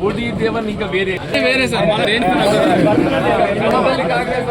పోటీ దేవన్ ఇంకా వేరే వేరే సార్ మన రేంజ్ మళ్ళీ కాంగ్రెస్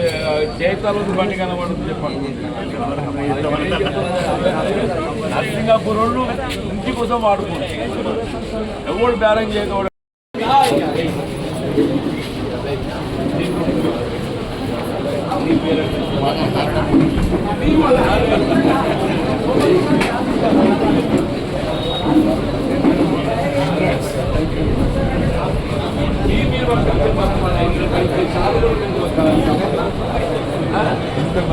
పుట్టల జయతాలు బండి కనబడుతుంది చెప్పండి నరసింగాపురంలో ఇంటి కోసం వాడుకుంటారు ఎవరు బ్యాలెన్స్ చేయకూడదు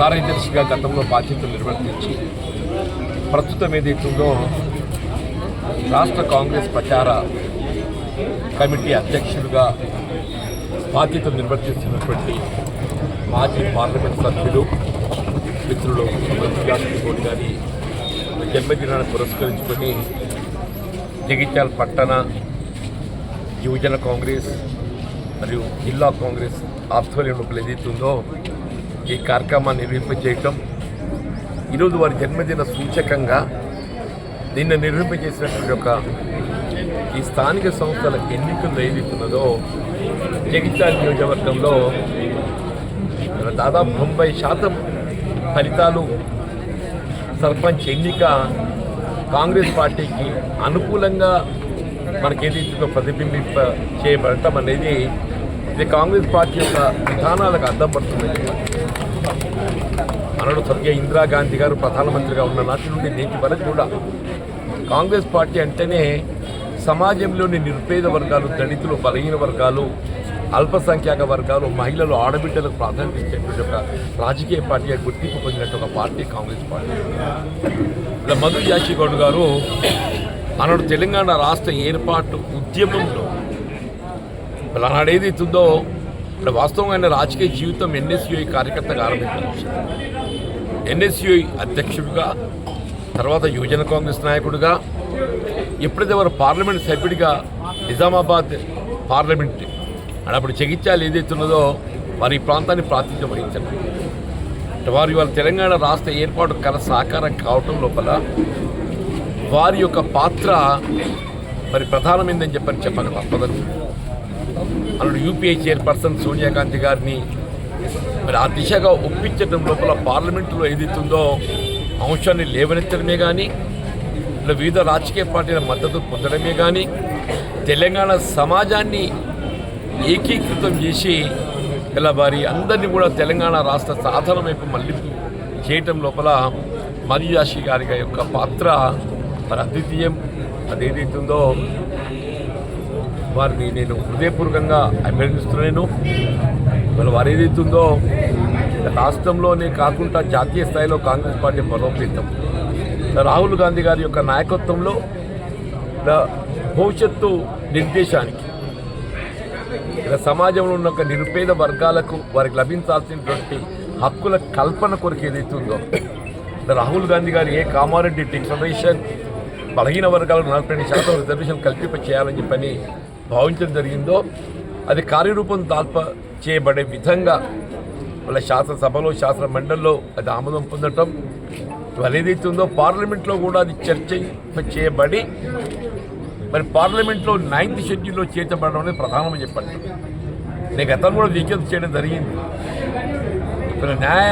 కార్యదర్శిగా గతంలో బాధ్యతలు నిర్వర్తించి ప్రస్తుతం ఏదైతుందో రాష్ట్ర కాంగ్రెస్ ప్రచార కమిటీ అధ్యక్షుడిగా బాధ్యతలు నిర్వర్తిస్తున్నటువంటి మాజీ పార్లమెంట్ సభ్యులు మిత్రులు మల్లికార్జున గారి జన్మదినాన్ని పురస్కరించుకొని జగిత్యాల పట్టణ యువజన కాంగ్రెస్ మరియు జిల్లా కాంగ్రెస్ ఆధ్వర్యంలో ఏదైతుందో ఈ కార్యక్రమాన్ని నిర్వహింపజేయటం ఈరోజు వారి జన్మదిన సూచకంగా నిన్న నిర్వహింపజేసినటువంటి ఒక ఈ స్థానిక సంస్థల ఎన్నికలు ఏదైతున్నదో జగిత్యాల నియోజకవర్గంలో దాదాపు తొంభై శాతం ఫలితాలు సర్పంచ్ ఎన్నిక కాంగ్రెస్ పార్టీకి అనుకూలంగా మనకి ఏదైతుందో ప్రతిబింబింప చేయబడటం అనేది ఇది కాంగ్రెస్ పార్టీ యొక్క విధానాలకు అర్థం పడుతుంది స్వర్గీయ ఇందిరాగాంధీ గారు ప్రధానమంత్రిగా ఉన్న నాటి నుండి నేటి వరకు కూడా కాంగ్రెస్ పార్టీ అంటేనే సమాజంలోని నిరుపేద వర్గాలు దళితులు బలహీన వర్గాలు అల్పసంఖ్యాక వర్గాలు మహిళలు ఆడబిడ్డలకు ప్రాధాన్యత ఇచ్చేటువంటి ఒక రాజకీయ పార్టీగా గుర్తింపు పొందినట్టు ఒక పార్టీ కాంగ్రెస్ పార్టీ. ఇలా మధు యాషిగౌడ్ గారు ఆనాడు తెలంగాణ రాష్ట్ర ఏర్పాటు ఉద్యమంలో ఏది ఇస్తుందో ఇప్పుడు ఇక్కడ వాస్తవంగా ఆయన రాజకీయ జీవితం ఎన్ఎస్యుఐ కార్యకర్తగా ఆరంభించారు. ఎన్ఎస్యుఐ అధ్యక్షుడిగా తర్వాత యువజన కాంగ్రెస్ నాయకుడిగా ఎప్పుడైతే వారు పార్లమెంట్ సభ్యుడిగా నిజామాబాద్ పార్లమెంట్ అండ్ అప్పుడు జగిత్యాలు ఏదైతే ఉన్నదో వారి ప్రాంతాన్ని ప్రాతినిధ్యం వహించారు. వారు ఇవాళ తెలంగాణ రాష్ట్ర ఏర్పాటు కల సాకారం కావటం లోపల వారి యొక్క పాత్ర మరి ప్రధానమైందని చెప్పని చెప్పగల తప్పదని అన్నాడు యూపీఐ చైర్పర్సన్ సోనియా గాంధీ గారిని మరి ఆ దిశగా ఒప్పించడం లోపల పార్లమెంటులో ఏదైతుందో అంశాన్ని లేవనెత్తడమే కానీ ఇలా వివిధ రాజకీయ పార్టీల మద్దతు పొందడమే కానీ తెలంగాణ సమాజాన్ని ఏకీకృతం చేసి ఇలా వారి అందరినీ కూడా తెలంగాణ రాష్ట్ర సాధన వైపు మళ్ళీ చేయటం లోపల మరియాషి గారి యొక్క పాత్ర మరి అద్వితీయం. అదేదైతుందో వారిని నేను హృదయపూర్వకంగా అభినందిస్తున్నాను. మనం వారు ఏదైతుందో రాష్ట్రంలోనే కాకుండా జాతీయ స్థాయిలో కాంగ్రెస్ పార్టీ బలోపేతం. రాహుల్ గాంధీ గారి యొక్క నాయకత్వంలో ద భవిష్యత్తు నిర్దేశానికి సమాజంలో ఉన్న ఒక నిరుపేద వర్గాలకు వారికి లభించాల్సినటువంటి హక్కుల కల్పన కొరకు ఏదైతుందో రాహుల్ గాంధీ గారు ఏ కామారెడ్డి డిక్లరేషన్ బలహీన వర్గాలకు నలభై రెండు శాతం రిజర్వేషన్ కల్పింప చేయాలని చెప్పని భావించడం జరిగిందో అది కార్యరూపం దాల్ప చేయబడే విధంగా వాళ్ళ శాసనసభలో శాసన మండలిలో అది ఆమోదం పొందటం ఇవాళ ఏదైతే ఉందో పార్లమెంట్లో కూడా అది చర్చ చేయబడి మరి పార్లమెంట్లో నైన్త్ షెడ్యూల్లో చేర్చబడడం అనేది ప్రధానమని చెప్పండి. నేను గతంలో కూడా విజ్ఞప్తి చేయడం జరిగింది. ఇక్కడ న్యాయ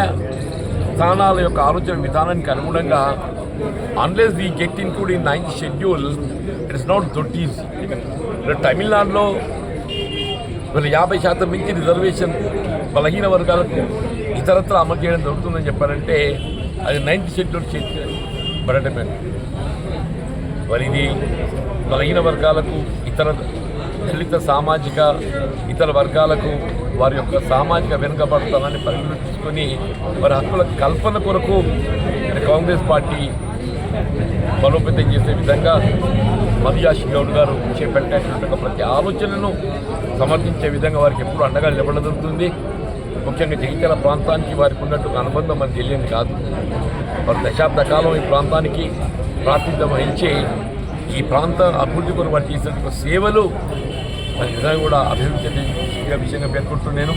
స్థానాల యొక్క ఆలోచన విధానానికి అనుగుణంగా unless the get include in ninth schedule it's not that easy ఇక్కడ తమిళనాడులో వీళ్ళు యాభై శాతం మించి రిజర్వేషన్ బలహీన వర్గాలకు ఇతరత్ర అమలు చేయడం జరుగుతుందని చెప్పారంటే అది నైన్త్ షెడ్యూల్ చేసి పడటమే. మరి ఇది బలహీన వర్గాలకు ఇతర దళిత సామాజిక ఇతర వర్గాలకు వారి యొక్క సామాజిక వెనుకబడతానని పరిగణలోకి తీసుకొని వారి హక్కుల కల్పన కొరకు కాంగ్రెస్ పార్టీ బలోపేతం చేసే విధంగా మధుయాష్ గౌడ్ గారు చేపట్టినటువంటి ప్రతి ఆలోచనను సమర్థించే విధంగా వారికి ఎప్పుడు అండగా నిలబడడం జరుగుతుంది. ముఖ్యంగా జగిత్యాల ప్రాంతానికి వారికి ఉన్నట్టు అనుబంధం మనకు తెలియదు కాదు. వారు దశాబ్ద కాలం ఈ ప్రాంతానికి ప్రాతినిధ్యం వహించి ఈ ప్రాంత అభివృద్ధి కొరకు వారు చేసినటువంటి సేవలు మరి నిజంగా కూడా అభివృద్ధి విషయంగా పేర్కొంటున్నాను.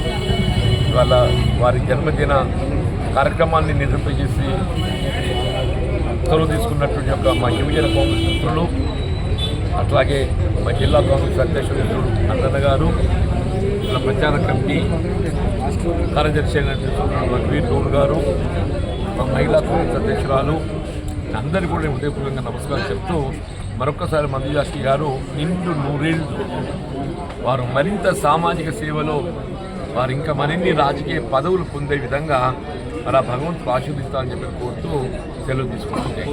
ఇవాళ వారి జన్మదిన కార్యక్రమాన్ని నిర్వహించేసి చొరవ తీసుకున్నటువంటి యొక్క మా యువజన కాంగ్రెస్ మిత్రులు అట్లాగే మా జిల్లా కాంగ్రెస్ అధ్యక్షుడు అన్నన్న గారు మన ప్రచార కమిటీ కార్యదర్శి అయినటువంటి రఘువీర్ గౌడ్ గారు మా మహిళా కాంగ్రెస్ అధ్యక్షురాలు అందరికీ కూడా నేను హృదయపూర్వకంగా నమస్కారం చెప్తూ మరొకసారి మంజుజాస్కి గారు నిండు నూరేళ్ళు వారు మరింత సామాజిక సేవలో వారు ఇంకా మరిన్ని రాజకీయ పదవులు పొందే విధంగా మరి ఆ భగవంతుడు ఆశీర్దిస్తారని చెప్పి కోరుతూ సెలవు తీసుకుంటుంటే